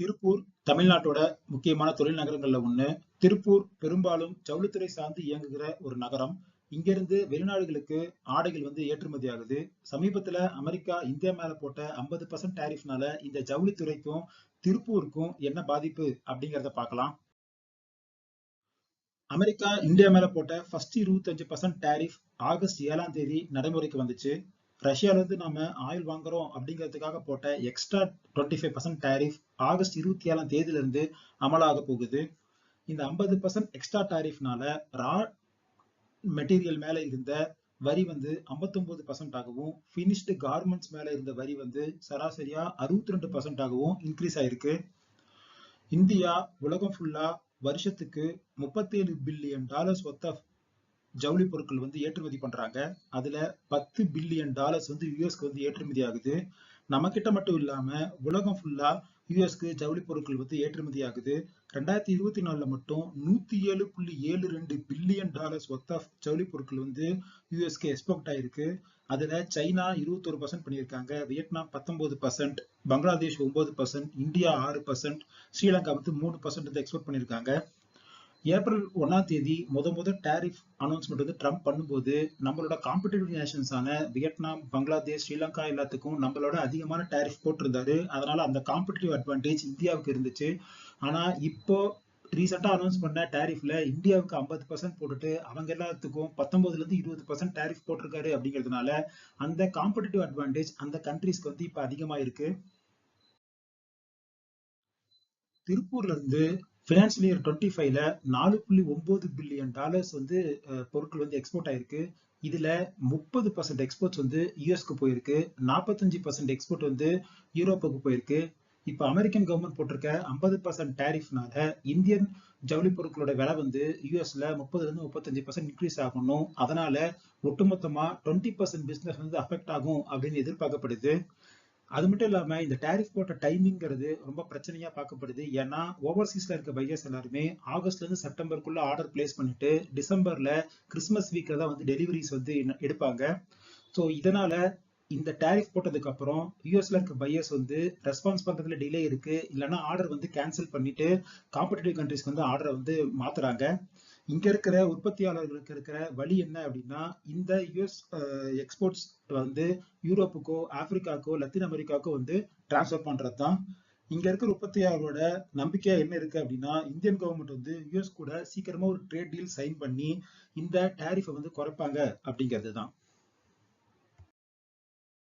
திருப்பூர் தமிழ்நாட்டோட முக்கியமான தொழில் நகரங்கள்ல ஒண்ணு. திருப்பூர் பெரும்பாலும் ஜவுளித்துறை சார்ந்து இயங்குகிற ஒரு நகரம். இங்கிருந்து வெளிநாடுகளுக்கு ஆடைகள் வந்து ஏற்றுமதி ஆகுது. சமீபத்துல அமெரிக்கா இந்தியா மேல போட்ட ஐம்பது பர்சன்ட் டேரிஃப்னால இந்த ஜவுளித்துறைக்கும் திருப்பூருக்கும் என்ன பாதிப்பு அப்படிங்கறத பார்க்கலாம். அமெரிக்கா இந்தியா மேல போட்ட ஃபர்ஸ்ட் இருபத்தஞ்சு பர்சன்ட் டேரிஃப் ஆகஸ்ட் ஏழாம் தேதி நடைமுறைக்கு வந்துச்சு. ரஷ்யாவிலிருந்து நம்ம நாம ஆயில் வாங்குறோம் அப்படிங்கிறதுக்காக போட்ட extra twenty five percent tariff August இருபத்தி ஏழாம் தேதியில இருந்து அமலாக போகுது. இந்த ஐம்பது பர்சன்ட் எக்ஸ்ட்ரா டேரிஃப்னால ரா மெட்டீரியல் மேல இருந்த வரி வந்து ஐம்பத்தொன்பது பர்சன்ட் ஆகவும் பினிஷ்டு கார்மெண்ட்ஸ் மேல இருந்த வரி வந்து சராசரியா அறுபத்தி ரெண்டு பர்சன்ட் ஆகவும் இன்க்ரீஸ் ஆயிருக்கு. இந்தியா உலகம் ஃபுல்லா வருஷத்துக்கு முப்பத்தேழு பில்லியன் டாலர்ஸ் ஒத்த ஜவுளி பொருட்கள் வந்து ஏற்றுமதி பண்றாங்க. அதுல பத்து பில்லியன் டாலர்ஸ் வந்து யூஎஸ்க்கு வந்து ஏற்றுமதி ஆகுது. நம்ம கிட்ட மட்டும் இல்லாம உலகம் ஃபுல்லா யூஎஸ்க்கு ஜவுளி பொருட்கள் வந்து ஏற்றுமதி ஆகுது. ரெண்டாயிரத்தி இருபத்தி நாலுல மட்டும் நூத்தி ஏழு புள்ளி ஏழு ரெண்டு பில்லியன் டாலர்ஸ் ஒர்த் ஆஃப் ஜவுளி பொருட்கள் வந்து யூஎஸ்க்கு எக்ஸ்போர்ட் ஆயிருக்கு. அதுல சைனா இருபத்தொரு பர்சன்ட் பண்ணியிருக்காங்க. வியட்நாம் பத்தொன்பது பர்சன்ட் பங்களாதேஷ் ஒன்பது பர்சன்ட் இந்தியா ஆறு பர்சன்ட் ஸ்ரீலங்கா வந்து மூணு பர்சன்ட் வந்து எக்ஸ்போர்ட் பண்ணியிருக்காங்க. ஏப்ரல் ஒன்னாம் தேதி முத முத டேரிஃப் அனௌன்ஸ்மெண்ட் வந்து ட்ரம்ப் பண்ணும்போது நம்மளோட காம்படிட்டிவ் நேஷன்ஸான வியட்நாம் பங்களாதேஷ் ஸ்ரீலங்கா எல்லாத்துக்கும் நம்மளோட அதிகமான டேரிஃப் போட்டிருந்தாரு. அதனால அந்த காம்படிட்டிவ் அட்வான்டேஜ் இந்தியாவுக்கு இருந்துச்சு. ஆனா இப்போ ரீசெண்டாக அனௌன்ஸ் பண்ண டேரிஃப்ல இந்தியாவுக்கு ஐம்பது பர்சன்ட் போட்டுட்டு அவங்க எல்லாத்துக்கும் பத்தொன்பதுலேருந்து இருபது பர்சன்ட் டேரிஃப் போட்டிருக்காரு அப்படிங்கிறதுனால அந்த காம்படிட்டிவ் அட்வான்டேஜ் அந்த கண்ட்ரீஸ்க்கு வந்து இப்போ அதிகமாக இருக்கு. திருப்பூர்ல இருந்து பினான்சியல் இயர் டுவெண்ட்டி ஃபைவ்ல நாலு புள்ளி ஒன்பது பில்லியன் டாலர்ஸ் வந்து பொருட்கள் வந்து எக்ஸ்போர்ட் ஆயிருக்கு. இதுல முப்பது பர்சன்ட் எக்ஸ்போர்ட்ஸ் வந்து யூஎஸ்க்கு போயிருக்கு. நாற்பத்தஞ்சு பர்சன்ட் எக்ஸ்போர்ட் வந்து யூரோப்புக்கு போயிருக்கு. இப்போ அமெரிக்கன் கவர்மெண்ட் போட்டிருக்க ஐம்பது பர்சன்ட் டேரிஃப்னால இந்தியன் ஜவுளி பொருட்களோட விலை வந்து யூஎஸ்ல முப்பதுல இருந்து முப்பத்தஞ்சு பர்சன்ட் இன்க்ரீஸ் ஆகணும். அதனால ஒட்டுமொத்தமா டுவெண்ட்டி பர்சன்ட் பிசினஸ் வந்து அஃபெக்ட் ஆகும் அப்படின்னு எதிர்பார்க்கப்படுது. அது மட்டும் இல்லாம இந்த டேரிஃப் போட்ட டைமிங்கிறது ரொம்ப பிரச்சனையா பார்க்கப்படுது. ஏன்னா ஓவர்சீஸ்ல இருக்க பையர்ஸ் எல்லாருமே ஆகஸ்ட்ல இருந்து செப்டம்பருக்குள்ள ஆர்டர் பிளேஸ் பண்ணிட்டு டிசம்பர்ல கிறிஸ்மஸ் வீக்ல தான் வந்து டெலிவரிஸ் வந்து எடுப்பாங்க. ஸோ இதனால இந்த டேரிஃப் போட்டதுக்கு அப்புறம் யூஎஸ்ல இருக்க பையர்ஸ் வந்து ரெஸ்பான்ஸ் பண்றதுல டிலே இருக்கு. இல்லைன்னா ஆர்டர் வந்து கேன்சல் பண்ணிட்டு காம்படிட்டிவ் கண்ட்ரிஸ்க்கு வந்து ஆர்டரை வந்து மாத்துறாங்க. இங்க இருக்கிற உற்பத்தியாளர்களுக்கு இருக்கிற வழி என்ன அப்படின்னா இந்த யூஎஸ் எக்ஸ்போர்ட்ஸ் வந்து யூரோப்புக்கோ ஆப்பிரிக்காக்கோ லத்தீன் அமெரிக்காக்கோ வந்து டிரான்ஸ்ஃபர் பண்றது தான் இங்க இருக்கிற உற்பத்தியாளரோட நம்பிக்கை என்ன இருக்கு அப்படின்னா இந்தியன் கவர்மெண்ட் வந்து யூஎஸ் கூட சீக்கிரமா ஒரு ட்ரேட் டீல் சைன் பண்ணி இந்த டேரிஃபை வந்து குறைப்பாங்க அப்படிங்கிறது தான்